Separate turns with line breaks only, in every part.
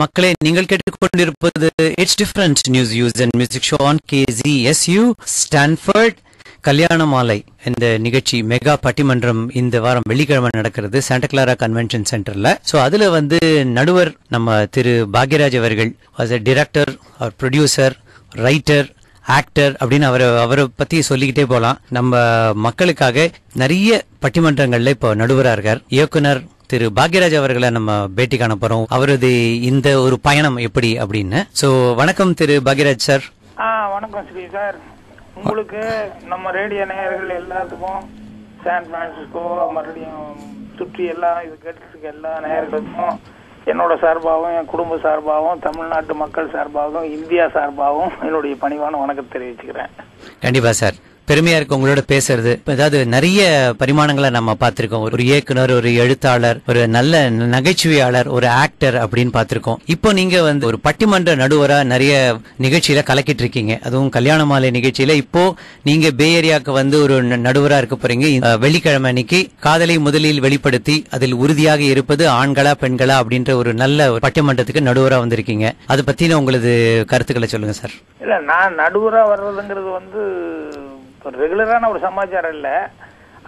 மக்களே நீங்கள் கேட்டுக்கொண்டிருப்பது it's different news views and music show on KGSU S U Stanford Kalyana Maalai இந்த நிகழ்ச்சி மெகா பட்டிமன்றம் இந்த வாரம் வெள்ளிக்கிழமை நடக்கிறது சாண்டா கிளாரா கன்வென்ஷன் சென்டர்ல சோ அதுல வந்து நடுவர் நம்ம திரு பாக்யராஜ் அவர்கள் வாஸ் அ டிரெக்டர் அவர் ப்ரொடியூசர் ரைட்டர் ஆக்டர் அப்படின்னு அவரை அவரை பத்தி சொல்லிக்கிட்டே போலாம். நம்ம மக்களுக்காக நிறைய பட்டிமன்றங்கள்ல இப்போ நடுவராக இருக்கார். இயக்குனர் திரு பாக்யராஜ் அவர்களை நம்ம பேட்டி காண போறோம். அவரது இந்த ஒரு பயணம் எப்படி அப்படின்னு. சோ வணக்கம் திரு பாக்யராஜ் சார்.
ஆ வணக்கம் ஸ்ரீ சார். உங்களுக்கு நம்ம ரேடியோ நேயர்கள் எல்லாத்துக்கும் சான் பிரான்சிஸ்கோ மறுபடியும் சுற்றி எல்லாம் இது இருக்க எல்லா நேயர்களுக்கும் என்னோட சார்பாகவும் என் குடும்ப சார்பாகவும் தமிழ்நாட்டு மக்கள் சார்பாகவும் இந்தியா சார்பாகவும் என்னுடைய பணிவான வணக்கத்தை தெரிவிச்சுக்கிறேன்.
கண்டிப்பா சார். பெருமையா இருக்கு உங்களோட பேசுறது. இப்ப அதாவது நிறைய பரிமாணங்களை நம்ம பார்த்திருக்கோம். ஒரு இயக்குனர் ஒரு எழுத்தாளர் ஒரு நல்ல நகைச்சுவையாளர் ஒரு ஆக்டர் அப்படின்னு பார்த்திருக்கோம். இப்போ நீங்க வந்து ஒரு பட்டிமன்ற நடுவரா நிறைய நிகழ்ச்சியில கலக்கிட்டு இருக்கீங்க அதுவும் கல்யாண மாலை நிகழ்ச்சியில இப்போ நீங்க பே ஏரியாவுக்கு வந்து ஒரு நடுவரா இருக்க போறீங்க. வெள்ளிக்கிழமை அன்னைக்கு காதலை முதலில் வெளிப்படுத்தி அதில் உறுதியாக இருப்பது ஆண்களா பெண்களா அப்படின்ற ஒரு நல்ல ஒரு பட்டிமன்றத்துக்கு நடுவரா வந்திருக்கீங்க. அதை பத்தின உங்களது கருத்துக்களை சொல்லுங்க சார்.
இல்ல நான் நடுவரா வர்றதுங்கிறது வந்து ரெகுலரான ஒரு சமாச்சாரம் இல்ல.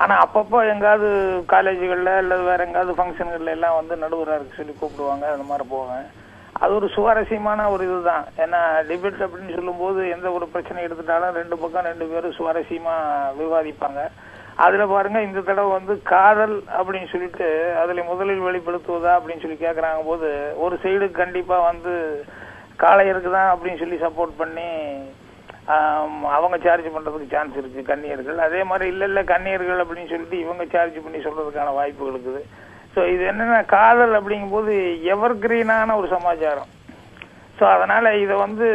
ஆனா அப்பப்போ எங்காவது காலேஜுகள்ல அல்லது வேற எங்காவது ஃபங்க்ஷன்கள்ல எல்லாம் வந்து நடுவராக சொல்லி கூப்பிடுவாங்க அந்த மாதிரி போவேன். அது ஒரு சுவாரஸ்யமான ஒரு இதுதான். ஏன்னா டிபேட் அப்படின்னு சொல்லும்போது எந்த ஒரு பிரச்சனை எடுத்துட்டாலும் ரெண்டு பக்கம் ரெண்டு பேரும் சுவாரஸ்யமா விவாதிப்பாங்க. அதுல பாருங்க இந்த தடவை வந்து காதல் அப்படின்னு சொல்லிட்டு அதுல முதலில் வெளிப்படுத்துவதா அப்படின்னு சொல்லி கேக்குறாங்க போது ஒரு சைடு கண்டிப்பா வந்து காளையருக்கு தான் அப்படின்னு சொல்லி சப்போர்ட் பண்ணி அவங்க சார்ஜ் பண்றதுக்கு சான்ஸ் இருக்கு கன்னியர்கள் அதே மாதிரி இல்லை இல்லை கன்னியர்கள் அப்படின்னு சொல்லிட்டு இவங்க சார்ஜ் பண்ணி சொல்றதுக்கான வாய்ப்புகள் இருக்குது. ஸோ இது என்னென்னா காதல் அப்படிங்கும்போது எவர் கிரீனான ஒரு சமாச்சாரம். ஸோ அதனால இதை வந்து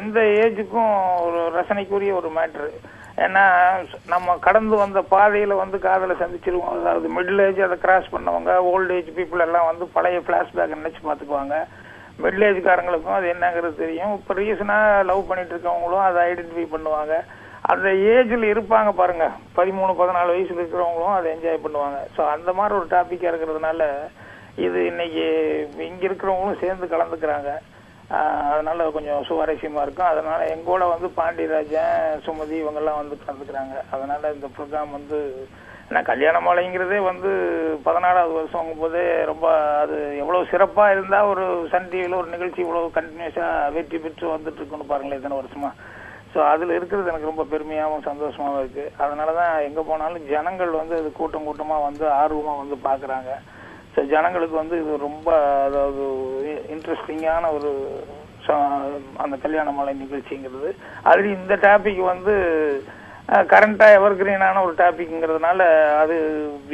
எந்த ஏஜுக்கும் ஒரு ரசனைக்குரிய ஒரு மேட்ரு ஏன்னா நம்ம கடந்து வந்த பாதையில் வந்து காதலை சந்திச்சிருவோம். அதாவது மிடில் ஏஜ் அதை கிராஸ் பண்ணவங்க ஓல்டு ஏஜ் பீப்புள் எல்லாம் வந்து பழைய ஃப்ளாஷ்பேக் நினைச்சு பார்த்துக்குவாங்க. மிடில் ஏஜ்காரங்களுக்கும் அது என்னங்கிறது தெரியும். இப்போ ரீசனாக லவ் பண்ணிட்டு இருக்கவங்களும் அதை ஐடென்டிஃபை பண்ணுவாங்க. அந்த ஏஜில் இருப்பாங்க பாருங்க. பதிமூணு பதினாலு வயசுல இருக்கிறவங்களும் அதை என்ஜாய் பண்ணுவாங்க. ஸோ அந்த மாதிரி ஒரு டாப்பிக்காக இருக்கிறதுனால இது இன்னைக்கு இங்கே இருக்கிறவங்களும் சேர்ந்து கலந்துக்கிறாங்க. அதனால கொஞ்சம் சுவாரஸ்யமா இருக்கும். அதனால எங்கூட வந்து பாண்டியராஜன் சுமதி இவங்கெல்லாம் வந்து கலந்துக்கிறாங்க. அதனால இந்த ப்ரோக்ராம் வந்து ஏன்னா கல்யாண மாலைங்கிறதே வந்து பதினாறாவது வருஷம் போதே ரொம்ப அது எவ்வளவு சிறப்பா இருந்தா ஒரு சன் டிவியில் ஒரு நிகழ்ச்சி இவ்வளவு கண்டினியூஸா வெற்றி பெற்று வந்துட்டு இருக்குன்னு பாருங்களேன் இத்தனை வருஷமா. ஸோ அதில் இருக்கிறது எனக்கு ரொம்ப பெருமையாகவும் சந்தோஷமாவும் இருக்கு. அதனாலதான் எங்கே போனாலும் ஜனங்கள் வந்து அது கூட்டம் கூட்டமாக வந்து ஆர்வமாக வந்து பார்க்குறாங்க ஸோ ஜனங்களுக்கு வந்து இது ரொம்ப அதாவது இன்ட்ரெஸ்டிங்கான ஒரு ச- அந்த கல்யாண மாலை நிகழ்ச்சிங்கிறது. அதில் இந்த டாபிக் வந்து கரண்டா எவர் கிரீனான ஒரு டாபிக்ங்கிறதுனால அது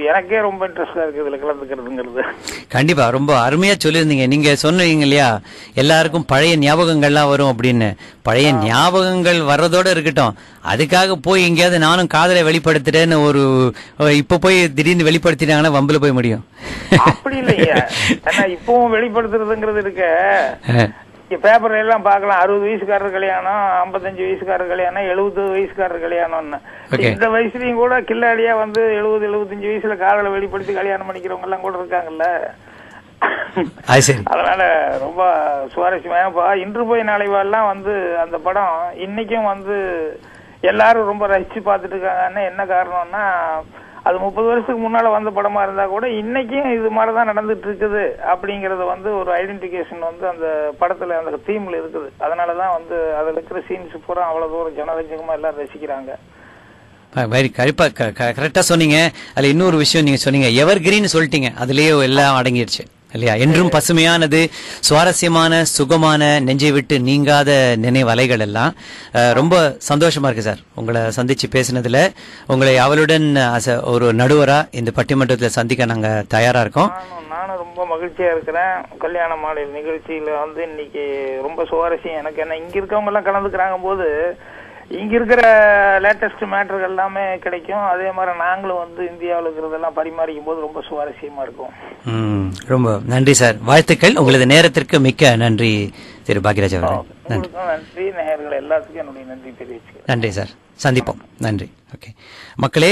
எனக்கே ரொம்ப இன்ட்ரெஸ்டா இருக்கு இதுல கலந்துக்கிறதுங்கிறது.
கண்டிப்பா ரொம்ப அருமையா சொல்லியிருந்தீங்க. நீங்க சொன்னீங்க இல்லையா எல்லாருக்கும் பழைய ஞாபகங்கள்லாம் வரும் அப்படின்னு. பழைய ஞாபகங்கள் வர்றதோட இருக்கட்டும். அதுக்காக போய் எங்கேயாவது நானும் காதலை வெளிப்படுத்துறேன்னு ஒரு இப்ப போய் திடீர்னு வெளிப்படுத்திட்டாங்கன்னா வம்புல போய் முடியும்.
அப்படி இல்லைங்க ஏன்னா இப்பவும் வெளிப்படுத்துறதுங்கிறது இருக்க. பேப்பர்ல எல்லாம் பார்க்கலாம். அறுபது வயசுக்காரர் கல்யாணம் ஐம்பத்தஞ்சு வயசுக்காரர் கல்யாணம் எழுபது வயசுக்காரர் கல்யாணம்னு. இந்த வயசுலயும் கூட கில்லாடியா வந்து எழுபது எழுபத்தஞ்சு வயசுல காதலை வெளிப்படுத்தி கல்யாணம் பண்ணிக்கிறவங்க எல்லாம் கூட இருக்காங்கல்ல. அதனால ரொம்ப சுவாரஸ்யமா இன்று போய் நாளைவாலாம் வந்து அந்த படம் இன்னைக்கும் வந்து எல்லாரும் ரொம்ப ரசிச்சு பார்த்துட்டு இருக்காங்கன்னா என்ன காரணம்னா அது முப்பது வருஷத்துக்கு முன்னால வந்த படமா இருந்தா கூட இன்னைக்கும் இது மாதிரிதான் நடந்துட்டு இருக்குது அப்படிங்கிறத வந்து ஒரு ஐடென்டிபிகேஷன் வந்து அந்த படத்துல அந்த தீம்ல இருக்குது. அதனாலதான் வந்து அதுல இருக்கிற சீன்ஸ் பூரா அவ்வளவு தூரம் ஜனரஞ்சகமா எல்லாம் ரசிக்கிறாங்க.
வெரி கரெக்டாக கரெக்டா சொன்னீங்க. அதுல இன்னொரு விஷயம் நீங்க சொன்னீங்க. எவர் கிரீன் சொல்லிட்டீங்க. அதுலயே எல்லாம் அடங்கிடுச்சு இல்லையா? என்றும் பசுமையானது சுவாரஸ்யமான சுகமான நெஞ்சை விட்டு நீங்காத நினைவலைகள் எல்லாம் ரொம்ப சந்தோஷமா இருக்கு சார். உங்களை சந்திச்சு பேசினதுல உங்களை அவளுடன் அச ஒரு நடுவரா இந்த பட்டிமன்றத்துல சந்திக்க நாங்க தயாரா இருக்கோம்.
நானும் நானும் ரொம்ப மகிழ்ச்சியா இருக்கிறேன். கல்யாண மாலை நிகழ்ச்சியில வந்து இன்னைக்கு ரொம்ப சுவாரஸ்யம். எனக்கு என்ன இங்க இருக்கவங்க எல்லாம் கலந்துக்கிறாங்க போது இங்க இருக்கிற லேட்டஸ்ட் மேட்டர்கள் எல்லாமே கிடைக்கும். அதே மாதிரி நாங்களும் வந்து இந்தியாவில் இருக்கிறதெல்லாம் பரிமாறிக்கும் போது ரொம்ப சுவாரஸ்யமா இருக்கும்.
ரொம்ப நன்றி சார். வாழ்த்துக்கள். உங்களது நேரத்திற்கு மிக்க நன்றி திரு அவர்கள். நன்றி.
நேயர்கள் எல்லாத்துக்கும் என்னுடைய நன்றி தெரிவிச்சுக்கிறேன்.
நன்றி சார். சந்திப்போம். நன்றி. ஓகே மக்களே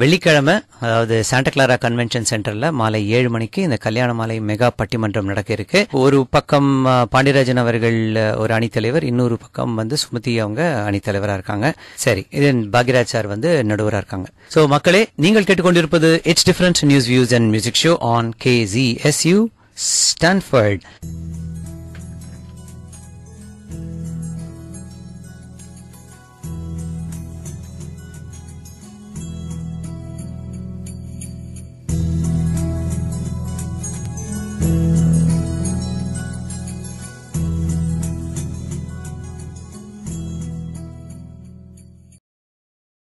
வெள்ளிக்கிழமை அதாவது சாண்டா கிளாரா கன்வென்ஷன் சென்டர்ல மாலை ஏழு மணிக்கு இந்த கல்யாண மாலை மெகா பட்டிமன்றம் நடக்க இருக்கு. ஒரு பக்கம் பாண்டியராஜன் அவர்கள் ஒரு அணித்தலைவர் இன்னொரு பக்கம் வந்து சுமதி அவங்க அணித்தலைவரா இருக்காங்க. சரி இது பாக்யராஜ் சார் வந்து நடுவரா இருக்காங்க. சோ மக்களே நீங்கள் கேட்டுக்கொண்டிருப்பது it's difference news views and music show on K G S U Stanford